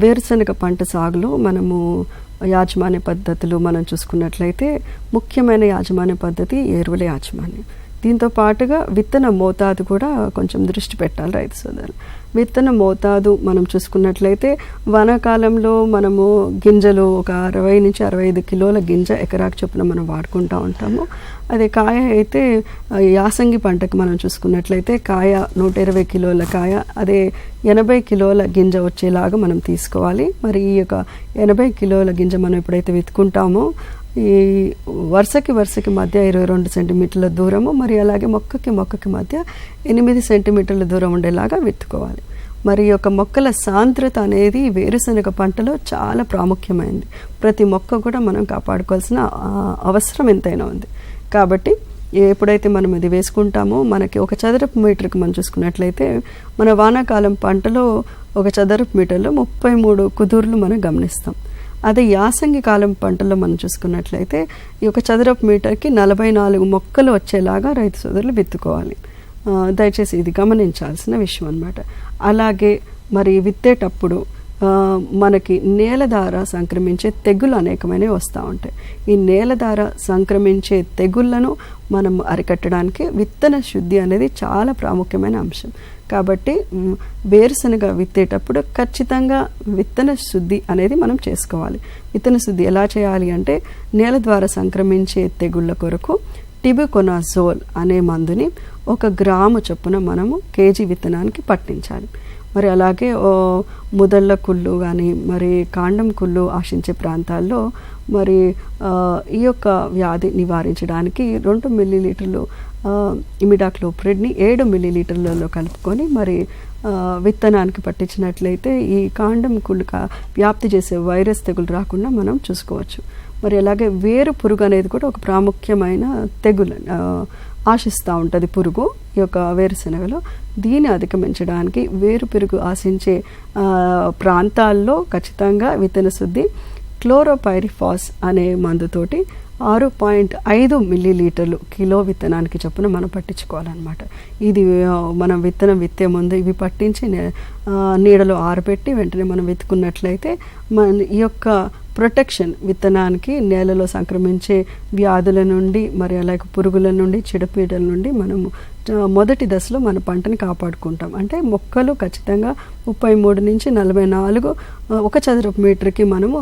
వేరుశనగ పంట సాగులో మనము యాజమాన్య పద్ధతులు మనం చూసుకున్నట్లయితే ముఖ్యమైన యాజమాన్య పద్ధతి ఎరువుల యాజమాన్యం. దీంతో పాటుగా విత్తన మోతాదు కూడా కొంచెం దృష్టి పెట్టాలి రైతు సోదరులు. విత్తన మోతాదు మనం చూసుకున్నట్లయితే వానాకాలంలో మనము గింజలు ఒక అరవై నుంచి అరవై ఐదు కిలోల గింజ ఎకరాకు చొప్పున మనం వాడుకుంటూ ఉంటాము. అదే కాయ అయితే యాసంగి పంటకు మనం చూసుకున్నట్లయితే కాయ నూట ఇరవై కిలోల కాయ అదే ఎనభై కిలోల గింజ వచ్చేలాగా మనం తీసుకోవాలి. మరి ఈ యొక్క ఎనభై కిలోల గింజ మనం ఎప్పుడైతే విత్తుకుంటామో ఈ వరుసకి వరుసకి మధ్య ఇరవై రెండు సెంటీమీటర్ల దూరము మరి అలాగే మొక్కకి మొక్కకి మధ్య ఎనిమిది సెంటీమీటర్ల దూరం ఉండేలాగా విత్తుకోవాలి మరి యొక్క మొక్కల సాంద్రత అనేది వేరుశనగ పంటలో చాలా ప్రాముఖ్యమైనది. ప్రతి మొక్క కూడా మనం కాపాడుకోవాల్సిన అవసరం ఎంతైనా ఉంది. కాబట్టి ఎప్పుడైతే మనం ఇది వేసుకుంటామో మనకి ఒక చదరపు మీటర్కి మనం చూసుకున్నట్లయితే మన వానాకాలం పంటలో ఒక చదరపు మీటర్లో ముప్పై మూడు కుదుర్లు మనం గమనిస్తాం. అదే యాసంగి కాలం పంటల్లో మనం చూసుకున్నట్లయితే ఈ ఒక చదరపు మీటర్కి నలభై నాలుగు మొక్కలు వచ్చేలాగా రైతు సోదరులు విత్తుకోవాలి. దయచేసి ఇది గమనించాల్సిన విషయం అన్నమాట. అలాగే మరి విత్తేటప్పుడు మనకి నేల ద్వారా సంక్రమించే తెగులు అనేకమైనవి వస్తూ ఉంటాయి. ఈ నేల ద్వారా సంక్రమించే తెగుళ్ళను మనం అరికట్టడానికి విత్తన శుద్ధి అనేది చాలా ప్రాముఖ్యమైన అంశం. కాబట్టి వేరుశనగ విత్తేటప్పుడు ఖచ్చితంగా విత్తన శుద్ధి అనేది మనం చేసుకోవాలి. విత్తన శుద్ధి ఎలా చేయాలి అంటే నేల ద్వారా సంక్రమించే తెగుళ్ళ కొరకు టిబుకొనాజోల్ అనే మందుని ఒక గ్రాము చొప్పున మనము కేజీ విత్తనానికి పట్టించాలి. మరి అలాగే ఓ ముదళ్ళ కుళ్ళు కానీ మరి కాండం కుళ్ళు ఆశించే ప్రాంతాల్లో మరి ఈ యొక్క వ్యాధి నివారించడానికి రెండు మిల్లీలీటర్లు ఇమిడాక్లోప్రిడ్ని ఏడు మిల్లీలీటర్లలో కలుపుకొని మరి విత్తనానికి పట్టించినట్లయితే ఈ కాండం కుళ్ళు వ్యాప్తి చేసే వైరస్ తెగులు రాకుండా మనం చూసుకోవచ్చు. మరి అలాగే వేరు పురుగు అనేది కూడా ఒక ప్రాముఖ్యమైన తెగులు ఆశిస్తూ ఉంటుంది పురుగు ఈ యొక్క వేరుశనగలో. దీన్ని అధిగమించడానికి వేరు పురుగు ఆశించే ప్రాంతాల్లో ఖచ్చితంగా విత్తన శుద్ధి క్లోరోపైరిఫాస్ అనే మందుతోటి ఆరు పాయింట్ ఐదు మిల్లీలీటర్లు కిలో విత్తనానికి చొప్పున మనం పట్టించుకోవాలన్నమాట. ఇది మనం విత్తనం విత్తే ముందు ఇవి పట్టించి నీడలో ఆరబెట్టి వెంటనే మనం విత్తుకున్నట్లయితే మన ఈ యొక్క ప్రొటెక్షన్ విత్తనానికి నేలలో సంక్రమించే వ్యాధుల నుండి మరి అలాగే పురుగుల నుండి చెడుపీడల నుండి మనము మొదటి దశలో మన పంటని కాపాడుకుంటాం. అంటే మొక్కలు ఖచ్చితంగా ముప్పై మూడు నుంచి నలభై నాలుగు ఒక చదరపు మీటర్కి మనము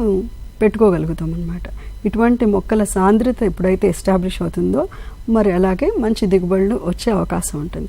పెట్టుకోగలుగుతాం అనమాట ఇటువంటి మొక్కల సాంద్రత ఎప్పుడైతే ఎస్టాబ్లిష్ అవుతుందో మరి అలాగే మంచి దిగుబడులు వచ్చే అవకాశం ఉంటుంది.